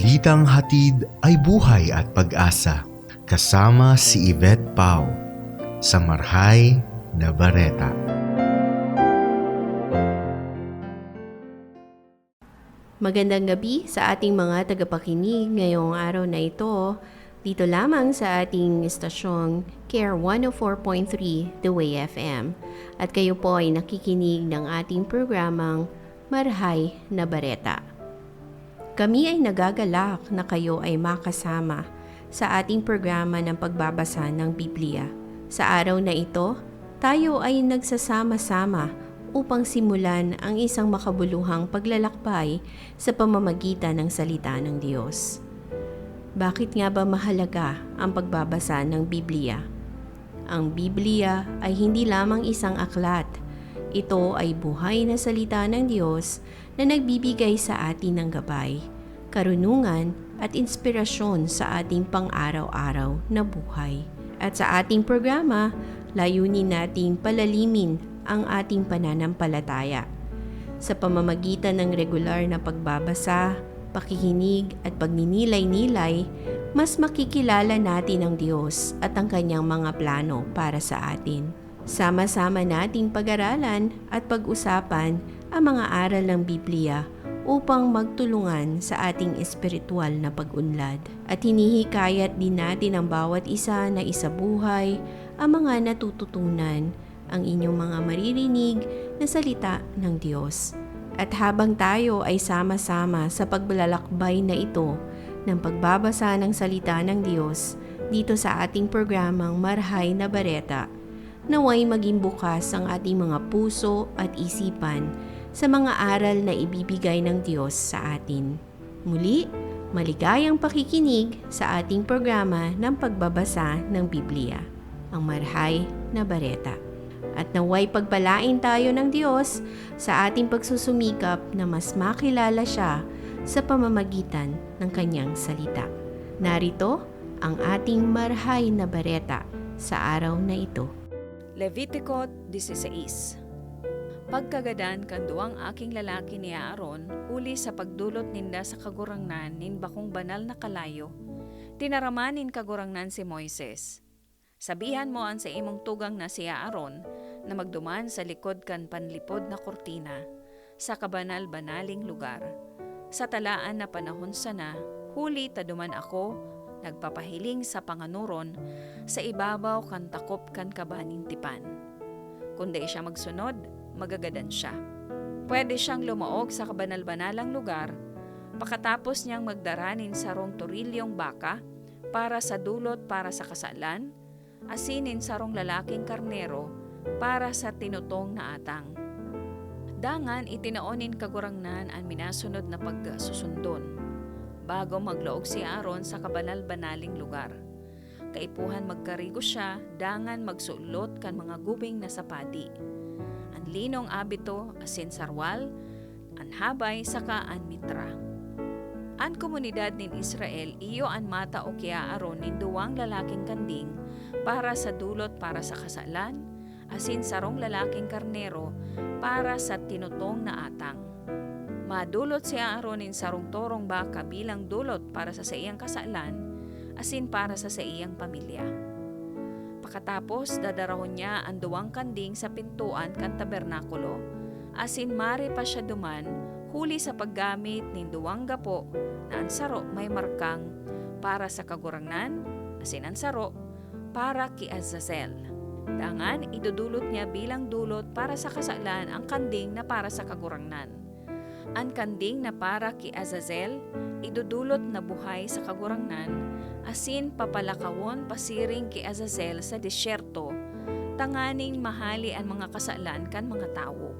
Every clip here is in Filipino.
balitang hatid ay buhay at pag-asa. Kasama si Yvette Pau sa Marhay na Bareta. Magandang gabi sa ating mga tagapakinig ngayong araw na ito. Dito lamang sa ating estasyong Care 104.3 The Way FM. At kayo po ay nakikinig ng ating programang Marhay na Bareta. Kami ay nagagalak na kayo ay makasama sa ating programa ng pagbabasa ng Biblia. Sa araw na ito, tayo ay nagsasama-sama upang simulan ang isang makabuluhang paglalakbay sa pamamagitan ng salita ng Diyos. Bakit nga ba mahalaga ang pagbabasa ng Biblia? Ang Biblia ay hindi lamang isang aklat. Ito ay buhay na salita ng Diyos na nagbibigay sa atin ng gabay, karunungan at inspirasyon sa ating pang-araw-araw na buhay. At sa ating programa, layunin nating palalimin ang ating pananampalataya. Sa pamamagitan ng regular na pagbabasa, pakikinig at pagninilay-nilay, mas makikilala natin ang Diyos at ang kanyang mga plano para sa atin. Sama-sama nating pag-aralan at pag-usapan ang mga aral ng Biblia upang magtulungan sa ating espiritual na pag-unlad. At hinihikayat din natin ang bawat isa na isabuhay ang mga natututunan ang inyong mga maririnig na salita ng Diyos. At habang tayo ay sama-sama sa pagbalalakbay na ito ng pagbabasa ng salita ng Diyos dito sa ating programang Marhay na Bareta, naway maging bukas ang ating mga puso at isipan sa mga aral na ibibigay ng Diyos sa atin. Muli, maligayang pakikinig sa ating programa ng pagbabasa ng Biblia, ang Marhay na Bareta at naway pagpalain tayo ng Diyos sa ating pagsusumikap na mas makilala siya sa pamamagitan ng kanyang salita. Narito ang ating marhay na bareta sa araw na ito. Levitico 16 Pagkagadan kanduang aking lalaki ni Aaron, uli sa pagdulot ninda sa kagurangnan nin bakong banal na kalayo, tinaramanin kagurangnan si Moises. Sabihan mo ang sa imong tugang na si Aaron na magduman sa likod kan panlipod na kortina sa kabanal-banaling lugar. Sa talaan na panahon sana, huli taduman ako, nagpapahiling sa panganuron sa ibabaw kan takop kan kabaning tipan. Kundi siya magsunod, magagadan siya. Pwede siyang lumaog sa kabanal-banalang lugar, pakatapos niyang magdaranin sa rong torilyong baka para sa dulot para sa kasalan, asinin sarong lalaking karnero para sa tinutong na atang. Dangan itinaonin kagurangnan ang minasunod na pagsusundon bago maglaog si Aaron sa kabanal-banaling lugar. Kaipuhan magkarigo siya, dangan magsulot kan mga gubing na sapadi. Ang linong abito asin sarwal, ang habay saka an mitra. An komunidad nin Israel iyo an mata o kaya aron nin duwang lalaking kanding para sa dulot para sa kasalan, asin sarong lalaking karnero para sa tinutong na atang. Madulot si Aaronin sarong torong baka bilang dulot para sa sa iyang kasalan, asin para sa sa iyang pamilya. Pakatapos, dadarahon niya ang duwang kanding sa pintuan kan tabernakulo, asin mari pa siya duman, huli sa paggamit ng duwang gapo na ang saro may markang para sa kagurangnan, asin ang saro para ki Azazel. Dangan, idudulot niya bilang dulot para sa kasalan ang kanding na para sa kagurangnan. Ang kanding na para ki Azazel, idudulot na buhay sa kagurangnan, asin papalakawon pasiring ki Azazel sa disyerto, tanganing mahali ang mga kasalan kan mga tao.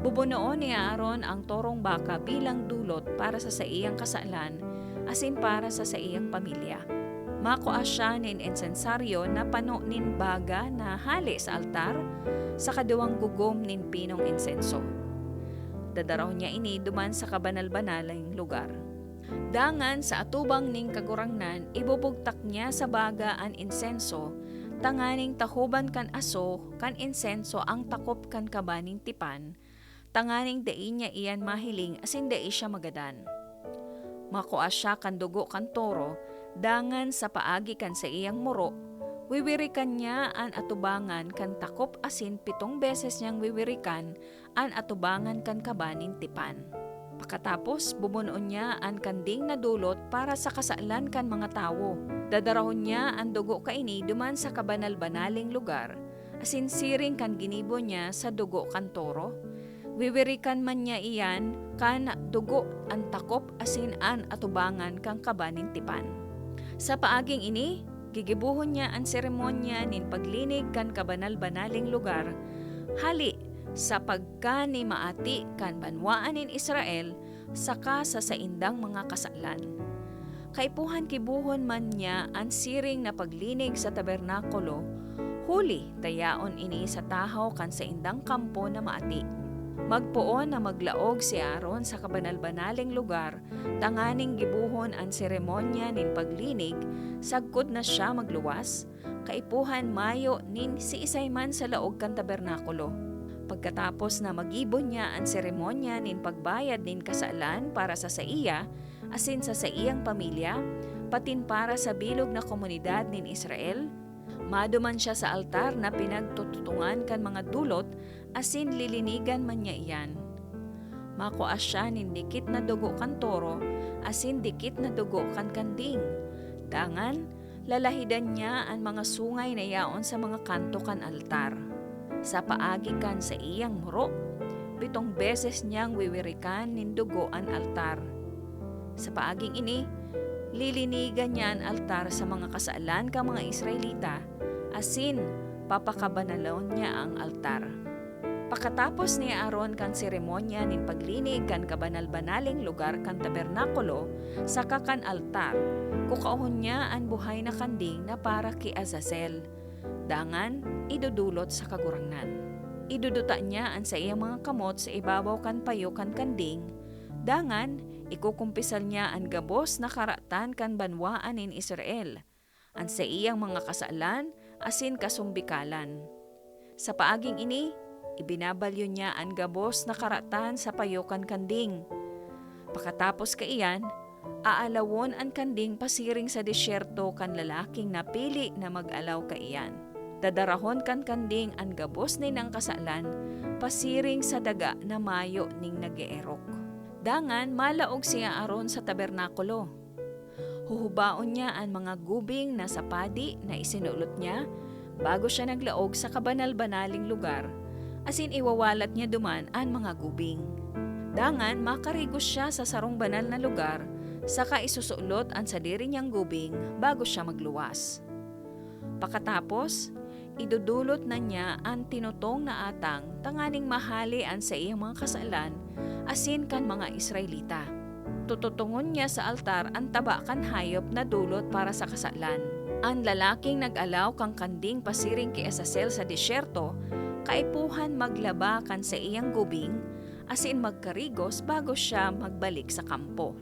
Bubunoon ni Aaron ang torong baka bilang dulot para sa sa iyang kasalan, asin para sa sa iyang pamilya makuha siya nin insensaryo na pano nin baga na hali sa altar sa kaduwang gugom nin pinong insenso. Dadaraw niya ini duman sa kabanal-banalang lugar. Dangan sa atubang ning kagurangnan, ibubugtak niya sa baga an insenso, tanganing tahuban kan aso, kan insenso ang takop kan kabaning tipan, tanganing dai niya iyan mahiling asin dai siya magadan Makuha siya kan dugo kan toro, dangan sa paagi kan sa iyang muro, wiwirikan niya an atubangan kan takop asin pitong beses niyang wiwirikan an atubangan kan kabanin tipan. Pakatapos, bumunon niya ang kanding na dulot para sa kasalan kan mga tao. Dadarahon niya ang dugo kaini duman sa kabanal-banaling lugar, asin siring kan ginibo niya sa dugo kan toro. Wiwirikan man niya iyan kan dugo ang takop asin an atubangan kang kabanin tipan. Sa paaging ini, gigibuhon niya ang seremonya nin paglinig kan kabanal-banaling lugar. Hali, sa pagka ni maati kan banwaan nin Israel, saka sa saindang mga kasalan. Kaipuhan kibuhon man niya ang siring na paglinig sa tabernakulo, huli dayaon ini sa tahaw kan sa indang kampo na maati. Magpuon na maglaog si Aaron sa kabanal-banaling lugar, tanganing gibuhon ang seremonya nin paglinig, sagkod na siya magluwas, kaipuhan mayo nin si Isayman sa laog kan tabernakulo. Pagkatapos na magibon niya ang seremonya nin pagbayad nin kasalan para sa saiya, asin sa saiyang pamilya, patin para sa bilog na komunidad nin Israel, maduman siya sa altar na pinagtututungan kan mga dulot, asin lilinigan man niya iyan. Makuha siya nin dikit na dugo kan toro, asin dikit na dugo kan kanding. Dangan, lalahidan niya ang mga sungay na yaon sa mga kanto kan altar. Sa paagi kan sa iyang muro, pitong beses niyang wiwirikan nin dugo ang altar. Sa paaging ini, lilinigan niya ang altar sa mga kasalan ka mga Israelita, asin papakabanalon niya ang altar. Pakatapos ni Aaron kan seremonya nin paglinig kan kabanal-banaling lugar kan tabernakulo sa kakan altar, kukaon niya ang buhay na kanding na para ki Azazel. Dangan, idudulot sa kagurangnan. Iduduta niya ang sa iyang mga kamot sa ibabaw kan payo kan kanding. Dangan, ikukumpisal niya ang gabos na karatan kan banwaan in Israel. Ang sa iyang mga kasalan, asin kasumbikalan. Sa paaging ini, ibinabalyo niya ang gabos na karatan sa payokan kanding. Pakatapos kaiyan, aalawon ang kanding pasiring sa disyerto kan lalaking napili na mag-alaw kaiyan. Dadarahon kan kanding ang gabos ni ng kasalan, pasiring sa daga na mayo ning nageerok. Dangan malaog siya aron sa tabernakulo. Huhubaon niya ang mga gubing na sa padi na isinulot niya bago siya naglaog sa kabanal-banaling lugar, asin iwawalat niya duman ang mga gubing. Dangan makarigos siya sa sarong banal na lugar, saka isusulot ang sadiri niyang gubing bago siya magluwas. Pakatapos, idudulot na niya ang tinutong na atang tanganing mahali ang sa iyang mga kasalan asin kan mga Israelita. Tututungon niya sa altar ang taba kan hayop na dulot para sa kasalan. Ang lalaking nag-alaw kang kanding pasiring kay Asasel sa disyerto, kaipuhan maglaba kan sa iyang gubing, asin magkarigos bago siya magbalik sa kampo.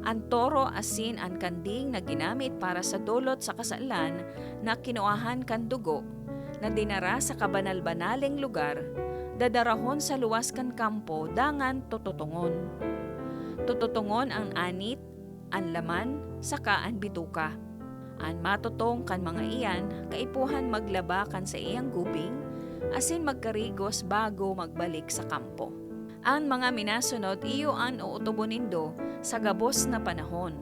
Ang toro asin ang kanding na ginamit para sa dulot sa kasalan na kinuahan kan dugo na dinara sa kabanal-banaling lugar, dadarahon sa luwas kan kampo dangan tututungon. Tututungon ang anit, ang laman, saka ang bituka. Ang matutong kan mga iyan, kaipuhan maglaba kan sa iyang gubing, asin magkarigos bago magbalik sa kampo. Ang mga minasunod iyo ang uutubonindo sa gabos na panahon.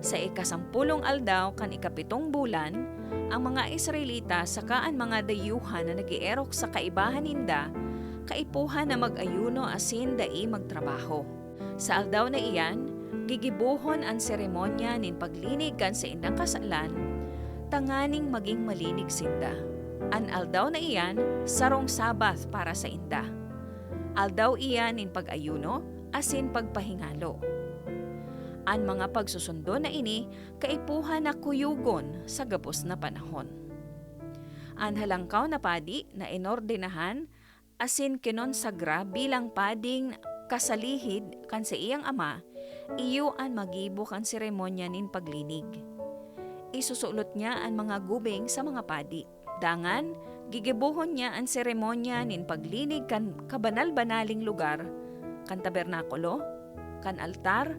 Sa ikasampulong aldaw kan ikapitong bulan, ang mga Israelita saka ang mga dayuhan na nagierok sa kaibahan ninda, kaipuhan na mag-ayuno asin dai magtrabaho. Sa aldaw na iyan, gigibuhon ang seremonya nin paglinig kan sa indang kasalan, tanganing maging malinig sinda. An aldaw na iyan, sarong sabath para sa inda. Aldaw iyan nin pag-ayuno, asin pagpahingalo. An mga pagsusundo na ini, kaipuhan na kuyugon sa gabos na panahon. An halangkaw na padi na inordinahan, asin kinonsagra bilang pading kasalihid kan sa iyang ama, iyo ang magibo kan seremonya nin paglinig. Isusulot niya ang mga gubing sa mga padi. Dangan, gigibuhon niya ang seremonya nin paglinig kan kabanal-banaling lugar, kan tabernakulo, kan altar,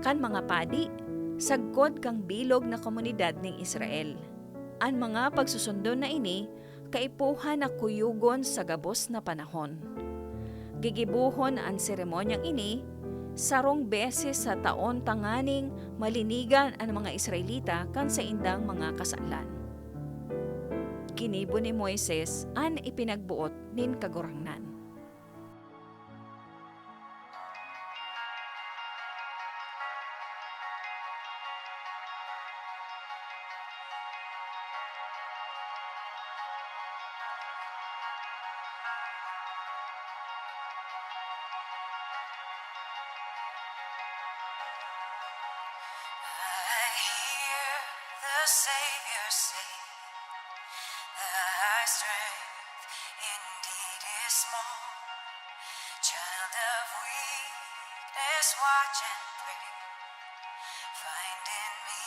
kan mga padi, sagkod kang bilog na komunidad ng Israel. Ang mga pagsusundo na ini, kaipuhan na kuyugon sa gabos na panahon. Gigibuhon ang seremonyang ini, sarong beses sa taon tanganing malinigan ang mga Israelita kan sa indang mga kasalan. Kinibo ni Moises an ipinagbuot nin kagurangnan. Strength indeed is small. Child of weakness, watch and pray. Find in me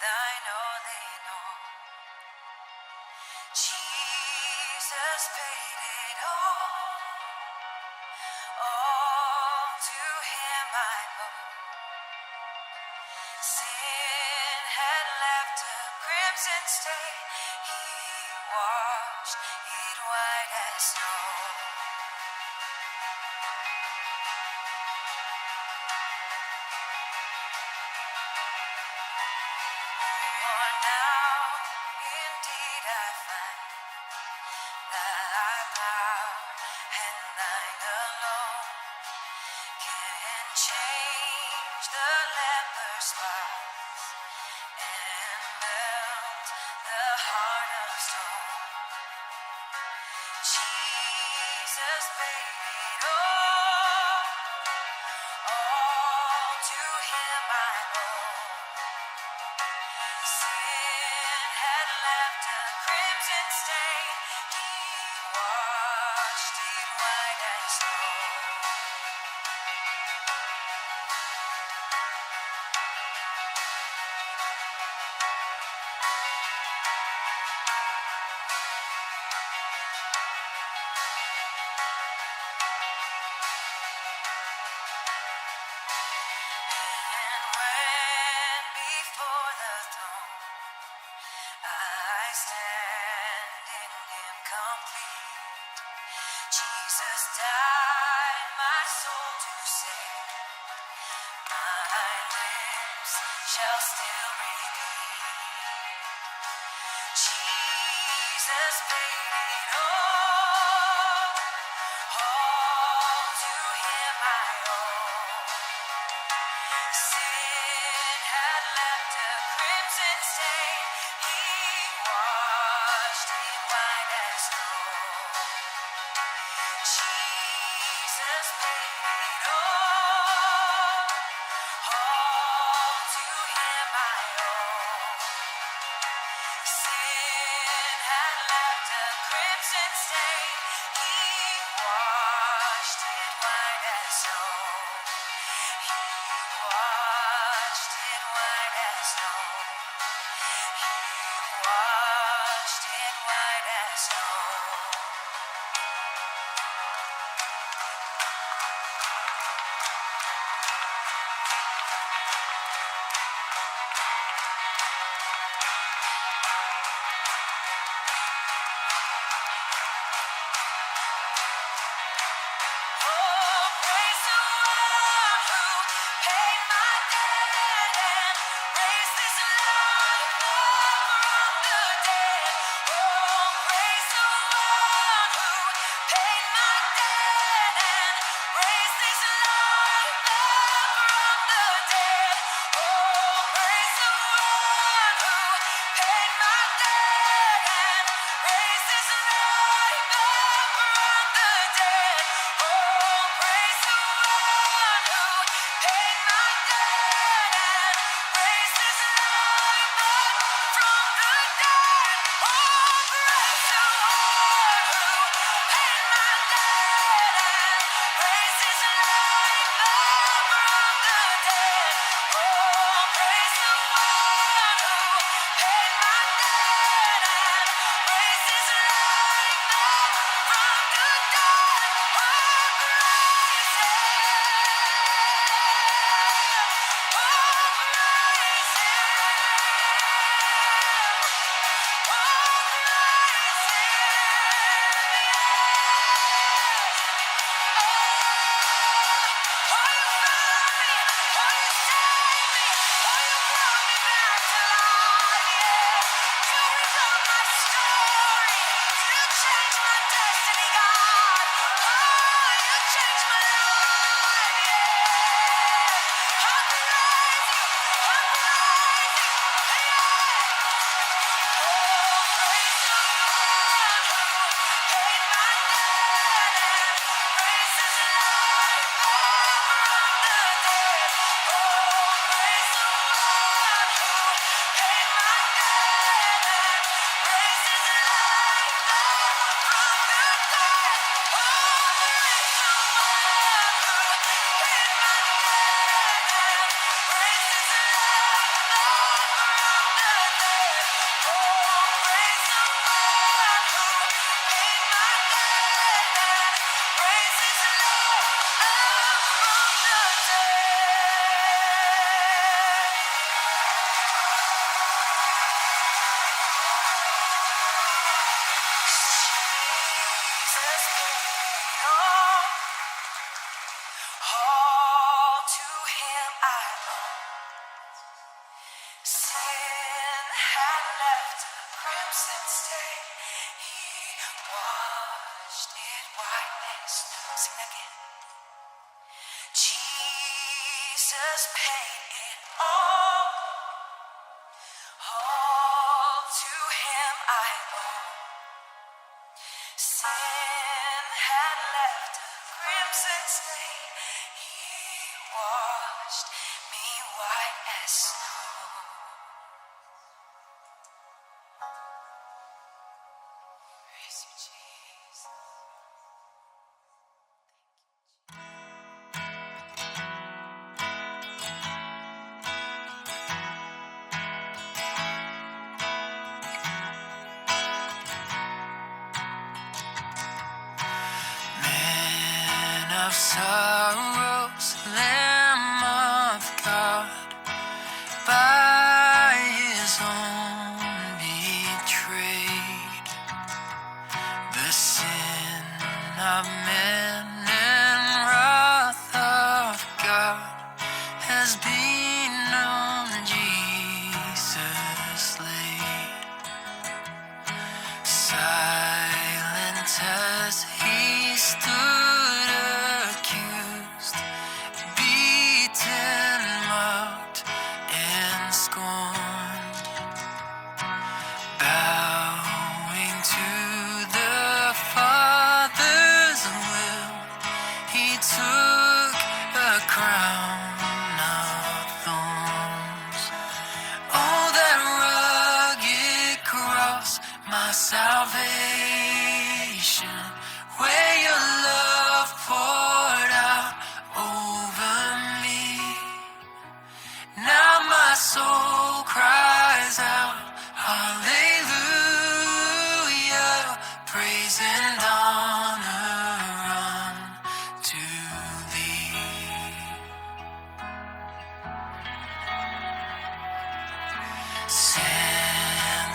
thine all in all. Jesus paid it all. All to him I owe. Sin had left a crimson stain. The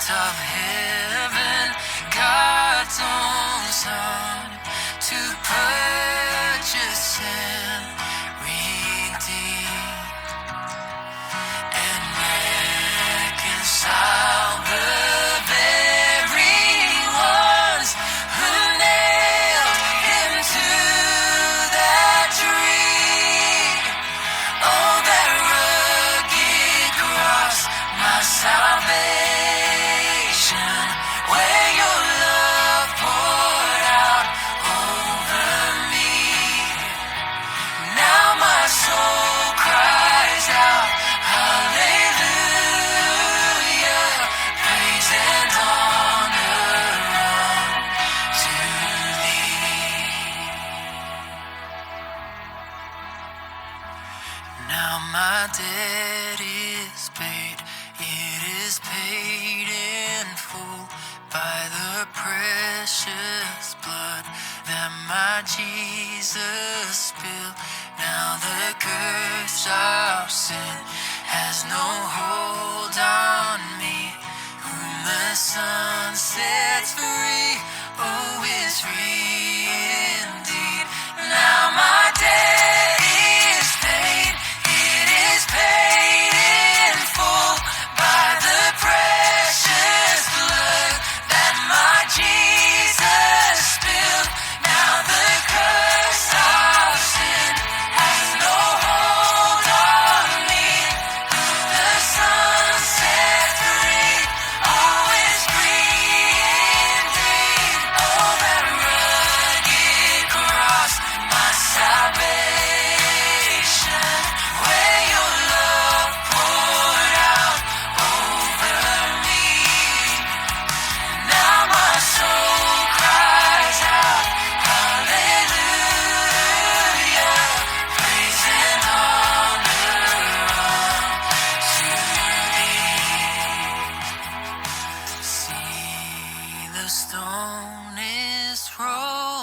of heaven, God's own Son, to purchase sin. the stone is rolled.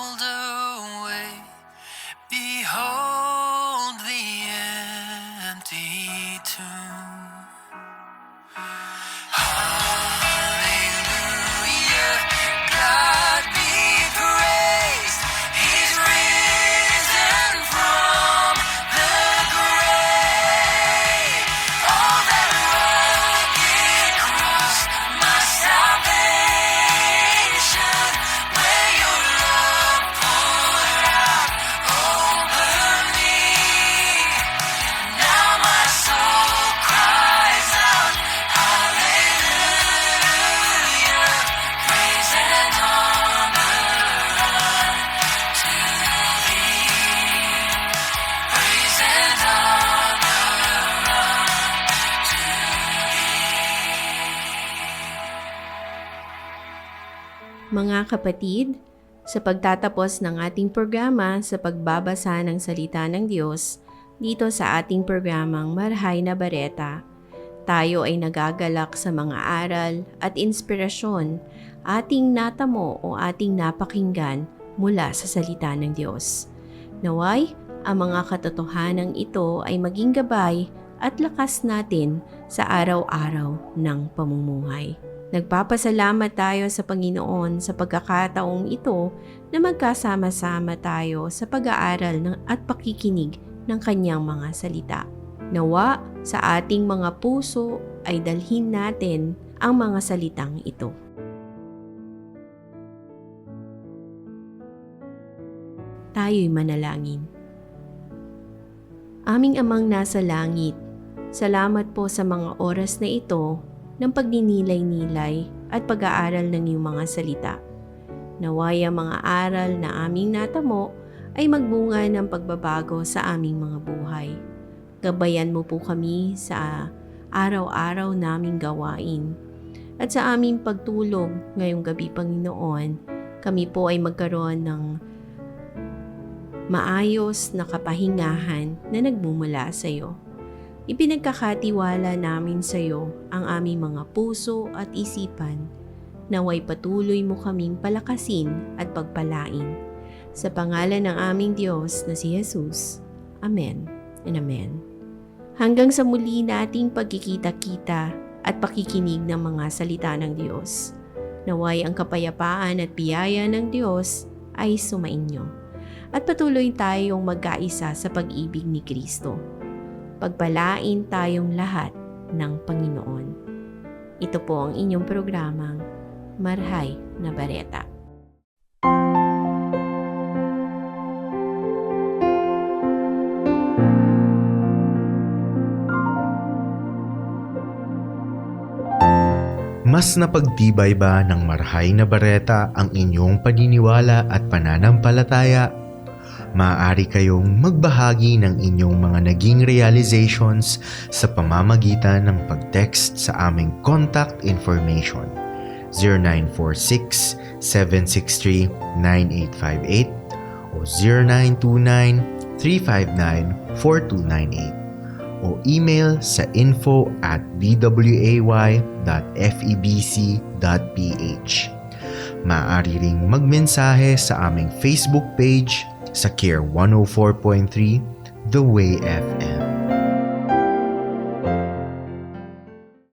Mga kapatid, sa pagtatapos ng ating programa sa pagbabasa ng salita ng Diyos dito sa ating programang Marhay na Bareta, tayo ay nagagalak sa mga aral at inspirasyon ating natamo o ating napakinggan mula sa salita ng Diyos. Naway, ang mga katotohanan ito ay maging gabay at lakas natin sa araw-araw ng pamumuhay. Nagpapasalamat tayo sa Panginoon sa pagkakataong ito na magkasama-sama tayo sa pag-aaral ng at pakikinig ng kanyang mga salita. Nawa sa ating mga puso ay dalhin natin ang mga salitang ito. Tayo'y manalangin. Aming amang nasa langit, salamat po sa mga oras na ito ng pagninilay-nilay at pag-aaral ng iyong mga salita. Naway ang mga aral na aming natamo ay magbunga ng pagbabago sa aming mga buhay. Gabayan mo po kami sa araw-araw naming gawain. At sa aming pagtulog ngayong gabi, Panginoon, kami po ay magkaroon ng maayos na kapahingahan na nagmumula sa iyo. Ipinagkakatiwala namin sa iyo ang aming mga puso at isipan. Naway patuloy mo kaming palakasin at pagpalain. Sa pangalan ng aming Diyos na si Jesus. Amen and Amen. Hanggang sa muli nating pagkikita-kita at pakikinig ng mga salita ng Diyos. Naway ang kapayapaan at biyaya ng Diyos ay sumainyo. At patuloy tayong magkaisa sa pag-ibig ni Kristo pagpalain tayong lahat ng Panginoon. Ito po ang inyong programang Marhay na Bareta. Mas napagtibay ba ng marhay na bareta ang inyong paniniwala at pananampalataya? Maaari kayong magbahagi ng inyong mga naging realizations sa pamamagitan ng pag-text sa aming contact information 0946-763-9858 o 0929-359-4298 o email sa info at bway.febc.ph. Maaari ring magmensahe sa aming Facebook page sa Care 104.3 The Way FM.